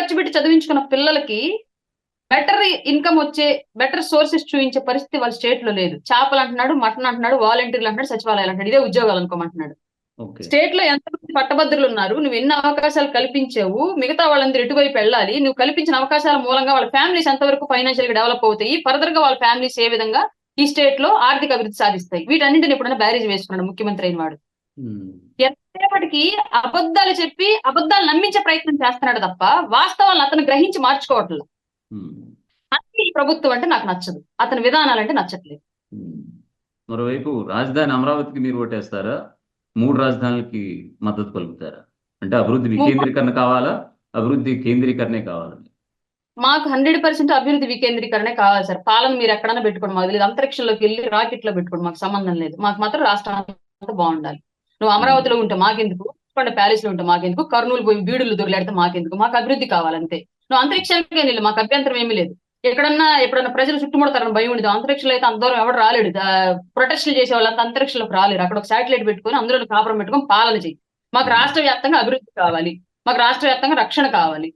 ఖర్చు పెట్టి చదివించుకున్న పిల్లలకి బెటర్ ఇన్కమ్ వచ్చే బెటర్ సోర్సెస్ చూపించే పరిస్థితి వాళ్ళ స్టేట్లో లేదు. చేపలు అంటున్నాడు మటన్ అంటున్నాడు వాలంటీర్లు అంటున్నాడు సచివాలయాలు అంటున్నాడు ఇదే ఉద్యోగాలు అనుకోమంటున్నాడు. స్టేట్లో ఎంతమంది పట్టభద్రులు ఉన్నారు నువ్వు ఎన్ని అవకాశాలు కల్పించావు మిగతా వాళ్ళందరూ ఎటువైపు వెళ్ళాలి నువ్వు కల్పించిన అవకాశాల మూలంగా వాళ్ళ ఫ్యామిలీస్ ఎంతవరకు ఫైనాన్షియల్గా డెవలప్ అవుతాయి ఫర్దర్గా వాళ్ళ ఫ్యామిలీస్ ఏ విధంగా ఈ స్టేట్లో ఆర్థిక అభివృద్ధి సాధిస్తాయి వీటన్నింటిని ఎప్పుడైనా బ్యారేజ్ వేసుకున్నాడు ముఖ్యమంత్రి అయిన వాడు. ఎంతసేపటికి అబద్ధాలు చెప్పి అబద్ధాలు నమ్మించే ప్రయత్నం చేస్తున్నాడు తప్ప వాస్తవాలను అతను గ్రహించి మార్చుకోవట్లేదు. ఉమ్, అందుకే ఈ ప్రభుత్వం అంటే నాకు నచ్చదు. అతని విధానాలు అంటే నచ్చట్లేదు. మరోవైపు రాజధాని అమరావతికి మీరు ఓటేస్తారా మూడు రాజధానులకి మద్దతు పలుకుతారా? అంటే అభివృద్ధి వికేంద్రీకరణ కావాలా? అభివృద్ధి కేంద్రీకరణే కావాలా. మాకు హండ్రెడ్ పర్సెంట్ అభివృద్ధి వికేంద్రీకరణే కావాలి సార్. పాలన మీరు ఎక్కడైనా పెట్టుకోండి మాకు తెలియదు అంతరిక్షంలోకి వెళ్ళి రాకెట్లో పెట్టుకోండి మాకు సంబంధం లేదు. మాకు మాత్రం రాష్ట్రం అంతా బాగుండాలి. నువ్వు అమరావతిలో ఉంటే మాకెందుకు? కొండ ప్యాలెస్లో ఉంటే మాకెందుకు? కర్నూలు పోయి బీడులు దొరిలాడితే మాకెందుకు? మాకు అభివృద్ధి కావాలంతే. నువ్వు అంతరిక్షానికి వెళ్ళి మాకు అభ్యంతరం ఏమీ లేదు. ఎక్కడన్నా ఎప్పుడన్నా ప్రజలు చుట్టుముడతారని భయం ఉండదు. అంతరిక్షంలో అయితే అంత దూరం ఎవడు రాలేడు ప్రొటెక్షన్ చేసే వాళ్ళంతా అంతరిక్షంలోకి రాలేరు. అక్కడ ఒక శాటిలైట్ పెట్టుకొని అందులో కాపురం పెట్టుకొని పాలన చేయి. మాకు రాష్ట్ర వ్యాప్తంగా అభివృద్ధి కావాలి. మాకు రాష్ట్ర వ్యాప్తంగా రక్షణ కావాలి.